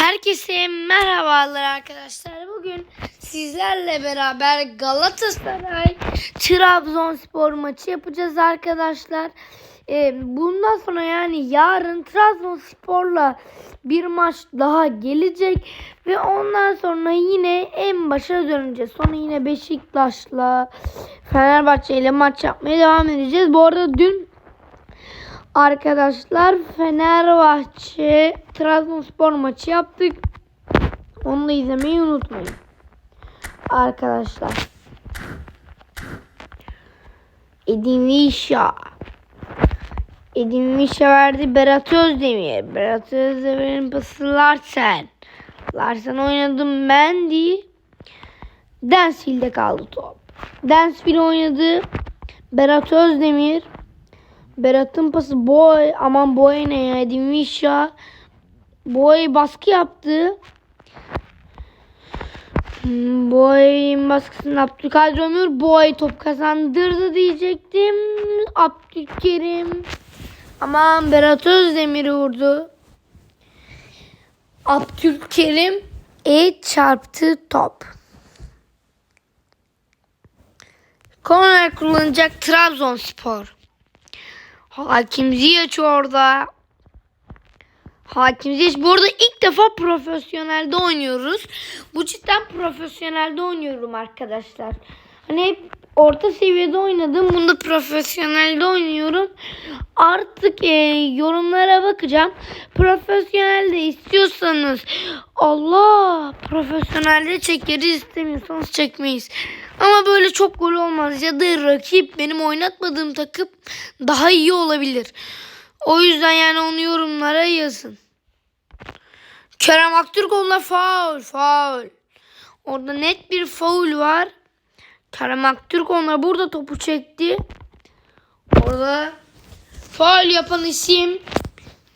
Herkese merhabalar arkadaşlar. Bugün sizlerle beraber Galatasaray Trabzonspor maçı yapacağız arkadaşlar. Ee, bundan sonra yani yarın Trabzonspor'la bir maç daha gelecek ve ondan sonra yine en başa döneceğiz. Sonra yine Beşiktaş'la Fenerbahçe ile maç yapmaya devam edeceğiz. Bu arada dün Arkadaşlar Fenerbahçe Trabzonspor maçı yaptık. Onu da izlemeyi unutmayın. Arkadaşlar. Edin Vişa. Edin Vişa verdi Berat Özdemir. Berat Özdemir'in pası Larsen. Larsen oynadı Mendy. Dansville'de kaldı top. Dansville oynadı. Berat Özdemir. Berat'ın pası boy aman boy ne ya Vişa boy baskı yaptı. Hmm, Boy'un baskısını Abdülkadir Ömür boy top kazandırdı diyecektim. Abdülkerim aman Berat Özdemir'i vurdu. Abdülkerim e çarptı top. Korner kullanacak Trabzonspor. Hakim Ziyech orada. Hakim Ziyech bu arada ilk defa profesyonelde oynuyoruz. Bu cidden profesyonelde oynuyorum arkadaşlar. Hani hep orta seviyede oynadım. Bunda profesyonelde oynuyorum. Artık e, yorumlara bakacağım. Profesyonelde istiyorsanız Allah profesyonelde çekeriz istemiyorsanız çekmeyiz. Ama böyle çok gol olmaz ya da rakip benim oynatmadığım takım daha iyi olabilir. O yüzden yani onu yorumlara yazın. Kerem Aktürkoğlu'na faul, faul. Orada net bir faul var. Kerem Aktürkoğlu'na burada topu çekti. Orada faul yapan isim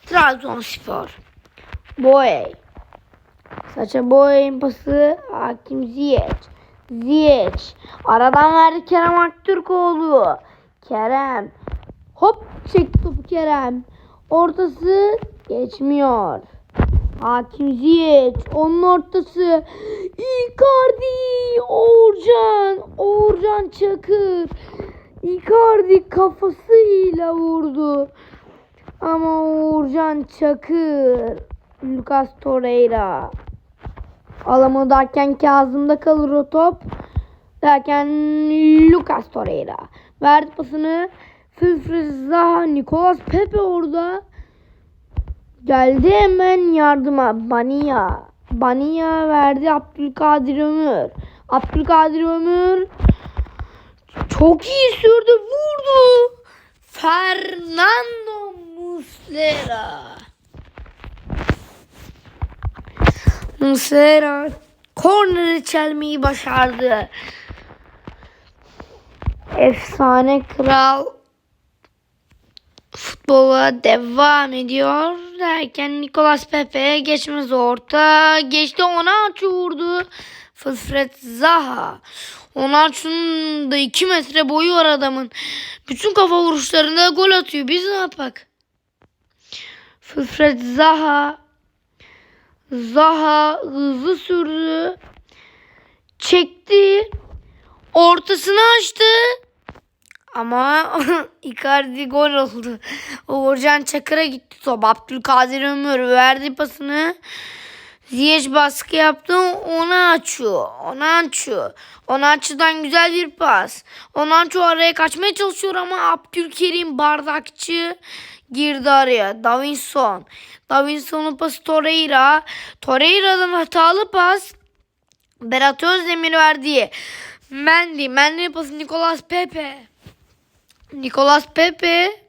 Trabzonspor. Boye. Saça Boye'nin pası Hakim Ziyech. Ziyech. Aradan verdi Kerem Aktürkoğlu. Kerem. Hop çekti topu Kerem. Ortası geçmiyor. Hakim Ziyech. Onun ortası. Icardi. Orcan. Orcan Çakır. Icardi kafasıyla vurdu. Ama Uğurcan Çakır. Lucas Torreira. Alamadı derken Kazım'da kalır o top. Derken Lucas Torreira. Verdi pasını. Zaha. Nicolas Pepe orada. Geldi hemen yardıma. Bania. Bania verdi Abdülkadir Ömür. Abdülkadir Ömür çok iyi sürdü. Vurdu. Fernando Muslera. Muslera korneri çelmeyi başardı. Efsane kral futbola devam ediyor derken Nicolas Pepe geçmez orta geçti ona vurdu. Fıfret Zaha. Onaçu'nun da 2 metre boyu var adamın. Bütün kafa vuruşlarında gol atıyor. Biz ne yapak? Fıfret Zaha. Zaha hızlı sürdü. Çekti. Ortasını açtı. Ama Icardi gol oldu. Uğurcan Çakır'a gitti top. Abdülkadir Ömür verdi pasını. Ziyech baskı yaptı. Ona açıyor. Ona açıyor. Ona açıdan güzel bir pas. Ona açıyor araya kaçmaya çalışıyor ama Abdülkerim bardakçı girdi araya. Davinson. Davinson'un pası Torreira. Torreira'dan hatalı pas. Berat Özdemir verdi. Mendy. Mendy'nin pası Nicolas Pepe. Nicolas Pepe.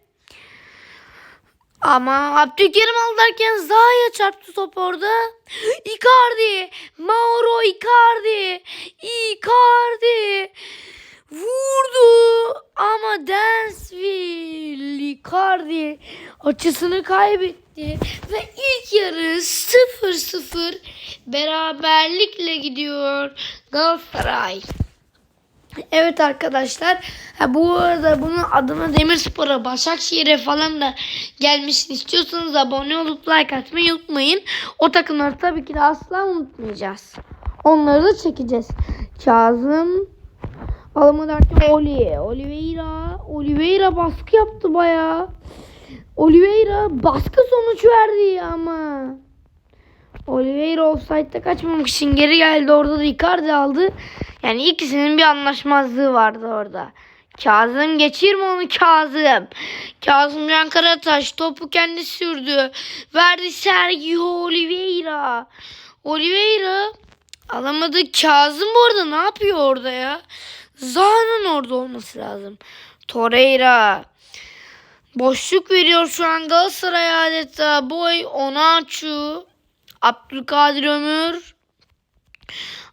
Ama Abdülkerim aldı derken Zaha'ya çarptı top orada. Icardi. Mauro Icardi. Icardi. Vurdu. Ama Dansville Icardi açısını kaybetti. Ve ilk yarı 0-0 beraberlikle gidiyor Galatasaray. Evet arkadaşlar. Ha, bu arada bunun adına Demirspor'a, Başakşehir'e falan da gelmesini istiyorsanız abone olup like atmayı unutmayın. O takımları tabii ki de asla unutmayacağız. Onları da çekeceğiz. Kazım Alımı derken Oli. Oliveira. Oliveira baskı yaptı bayağı. Oliveira baskı sonuç verdi ama. Oliveira offside'da kaçmamak için geri geldi. Orada da Icardi aldı. Yani ikisinin bir anlaşmazlığı vardı orada. Kazım geçirme onu Kazım. Kazım Can Karataş topu kendi sürdü. Verdi Sergio Oliveira. Oliveira alamadı. Kazım bu arada ne yapıyor orada ya? Zaha'nın orada olması lazım. Torreira. Boşluk veriyor şu an Galatasaray adeta. Boy Onaçu. Abdülkadir Ömür.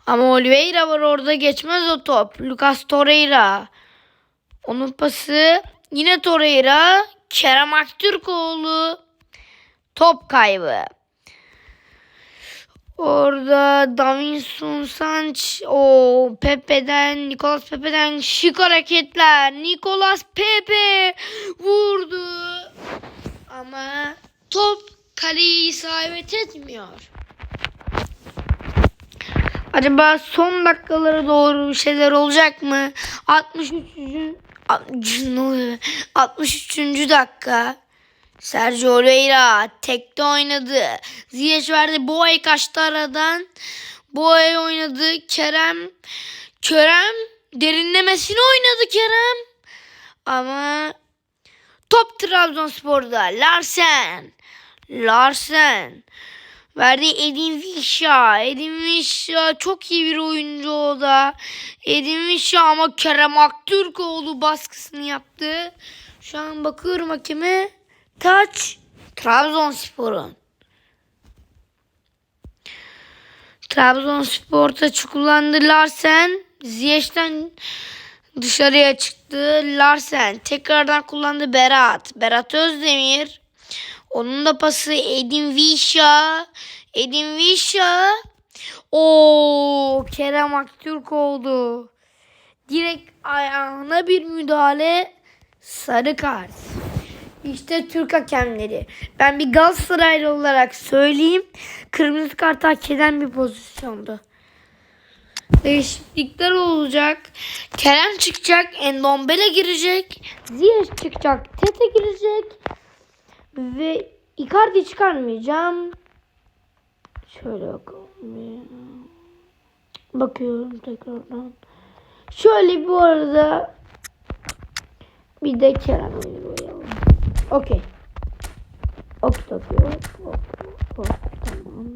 Ama Oliveira var orada geçmez o top. Lucas Torreira. Onun pası. Yine Torreira. Kerem Aktürkoğlu. Top kaybı. Orada Davinson Sanchez, o Pepe'den, Nicolas Pepe'den şık hareketler. Nicolas Pepe vurdu. Ama top kaleyi isabet etmiyor. Acaba son dakikalara doğru bir şeyler olacak mı? 63. ne oluyor? 63. dakika. Sergio Oliveira tekte oynadı. Ziyech verdi. Boy kaçtı aradan. Boy oynadı. Kerem. Kerem derinlemesine oynadı Kerem. Ama top Trabzonspor'da. Larsen. Larsen. Verdi Edin Visha. Edin Visha çok iyi bir oyuncu o da. Edin Visha ama Kerem Aktürkoğlu baskısını yaptı. Şu an bakıyorum hakeme. Taç Trabzonspor'un. Trabzonspor taçı kullandı Larsen. Ziyech'ten dışarıya çıktı. Larsen tekrardan kullandı Berat. Berat Özdemir. Onun da pası Edin Visha. Edin Visha. O Kerem Aktürk oldu. Direkt ayağına bir müdahale sarı kart. İşte Türk hakemleri. Ben bir Galatasaraylı olarak söyleyeyim. Kırmızı kart hak eden bir pozisyondu. Değişiklikler olacak. Kerem çıkacak. Endombele girecek. Ziyech çıkacak. Tete girecek. Ve Icardi çıkarmayacağım. Şöyle bakalım. Bakıyorum tekrardan. Şöyle bu arada bir de Kerem'i boyayalım. Okey. Ok takıyor. Ok, ok, tamam.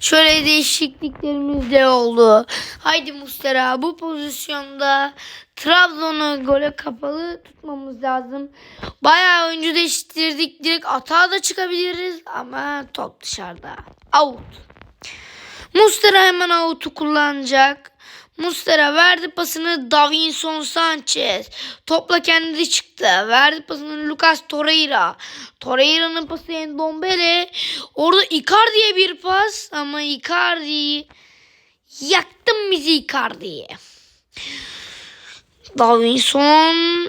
Şöyle değişikliklerimiz de oldu. Haydi Mustera bu pozisyonda Trabzon'u gole kapalı tutmamız lazım. Bayağı oyuncu değiştirdik. Direkt atağa da çıkabiliriz ama top dışarıda. Out. Mustera hemen out'u kullanacak. Mustera verdi pasını Davinson Sanchez. Topla kendi çıktı. Verdi pasını Lucas Torreira. Torreira'nın pası Endombele. Orada Icardi'ye bir pas ama Icardi yaktın bizi Icardi'ye. Davinson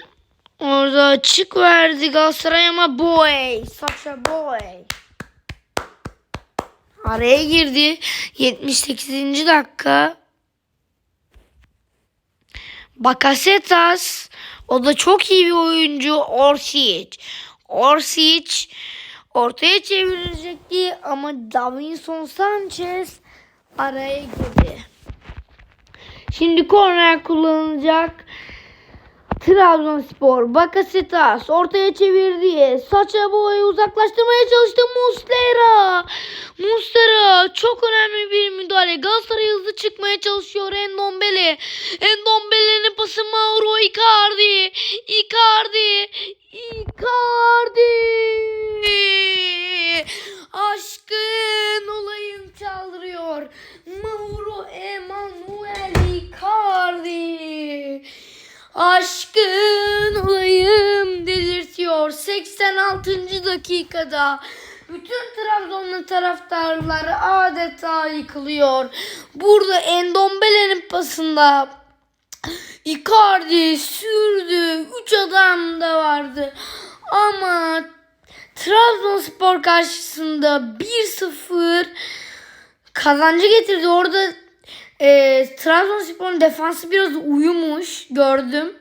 orada açık verdi Galatasaray ama Boy. Sasha Boy. Araya girdi. 78. dakika. Bakasetas o da çok iyi bir oyuncu. Orsic. Orsic ortaya çevirecekti ama Davinson Sanchez araya girdi. Şimdi korner kullanılacak. Trabzonspor Bakasetas ortaya çevirdi. Saça boyu uzaklaştırmaya çalıştı Muslera. Muslera çok önemli bir müdahale. Galatasaray hızlı çıkmaya çalışıyor Endombele. Endombele'nin pası Mauro Icardi. Icardi. Icardi. Aşkın olayım çaldırıyor. Mauro Emanuel Icardi. Aşkın olayım delirtiyor. 86. dakikada bütün Trabzonlu taraftarlar adeta yıkılıyor. Burada Endombele'nin pasında Icardi sürdü. 3 adam da vardı. Ama Trabzonspor karşısında 1-0 kazancı getirdi. Orada e, Trabzonspor'un defansı biraz uyumuş gördüm.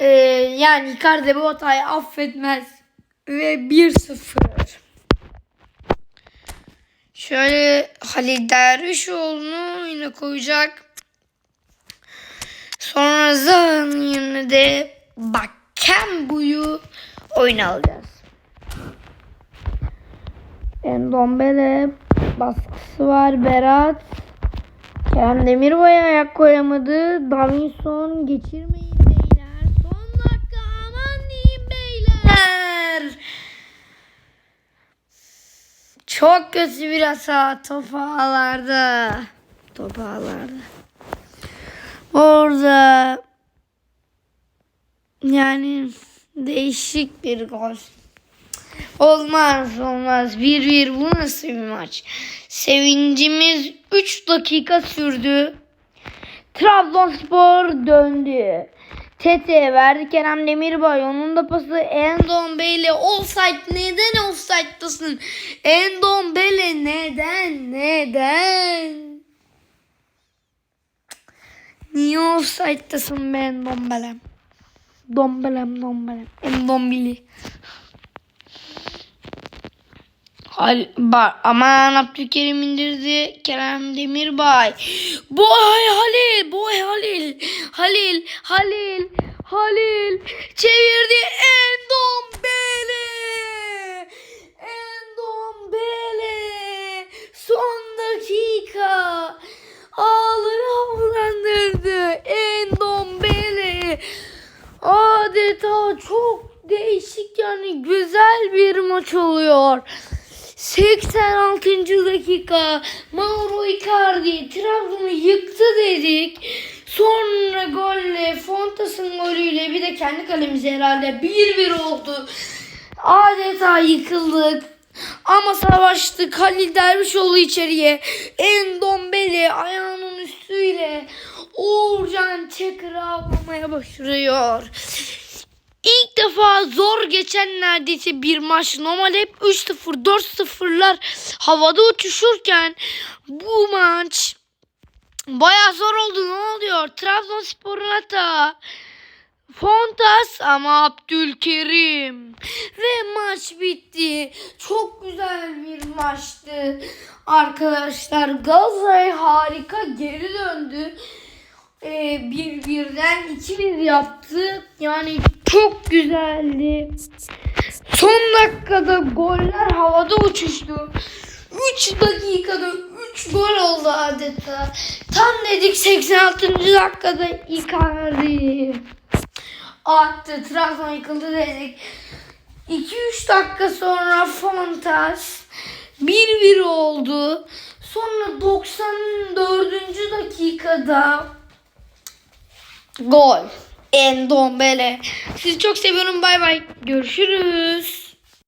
E, yani Icardi bu hatayı affetmez. Ve 1-0. Şöyle Halil Dervişoğlu'nu yine koyacak. Sonra Zaha'nın yerine de Bakembu'yu oyuna alacağız. Endombele baskısı var. Berat. Kerem Demirbay'a ayak koyamadı. Davinson geçirmeyin beyler. Son dakika aman diyeyim beyler. Çok kötü bir hata top ağlarda. Top ağlarda. Orada yani değişik bir gol. Olmaz olmaz. 1-1 bu nasıl bir maç? Sevincimiz 3 dakika sürdü. Trabzonspor döndü. Tete verdi Kerem Demirbay. Onun da pası Endombele offside. Neden offside'dasın? Endombele neden? Neden? Niye offside'dasın be Endombele? Dombelem dombelem. Endombili. Hal, bak aman Abdülkerim indirdi. Kerem Demirbay. Boy Halil. Boy Halil. Halil. Halil. Halil. Çevirdi. Endombele. Endombele. Son dakika. Ağları bulandırdı. Endombele. Adeta çok değişik yani güzel bir maç oluyor. 86. dakika Mauro Icardi Trabzon'u yıktı dedik. Sonra golle Fontas'ın golüyle bir de kendi kalemize herhalde 1-1 oldu. Adeta yıkıldık. Ama savaştık. Halil Dervişoğlu içeriye. Endombele ayağının üstüyle Uğurcan Çakır'ı avlamaya başlıyor. İlk defa zor geçen neredeyse bir maç. Normal hep 3-0, 4-0'lar havada uçuşurken bu maç baya zor oldu. Ne oluyor? Trabzonspor'un hata. Fontas ama Abdülkerim. Ve maç bitti. Çok güzel bir maçtı. Arkadaşlar Galatasaray harika geri döndü. Ee, bir birden iki bir yaptı. Yani çok güzeldi. Son dakikada goller havada uçuştu. 3 dakikada 3 gol oldu adeta. Tam dedik 86. dakikada Icardi attı. Trabzon yıkıldı dedik. 2-3 dakika sonra Fontas 1-1 oldu. Sonra 94. dakikada gol. Endombele. Sizi çok seviyorum. Bay bay. Görüşürüz.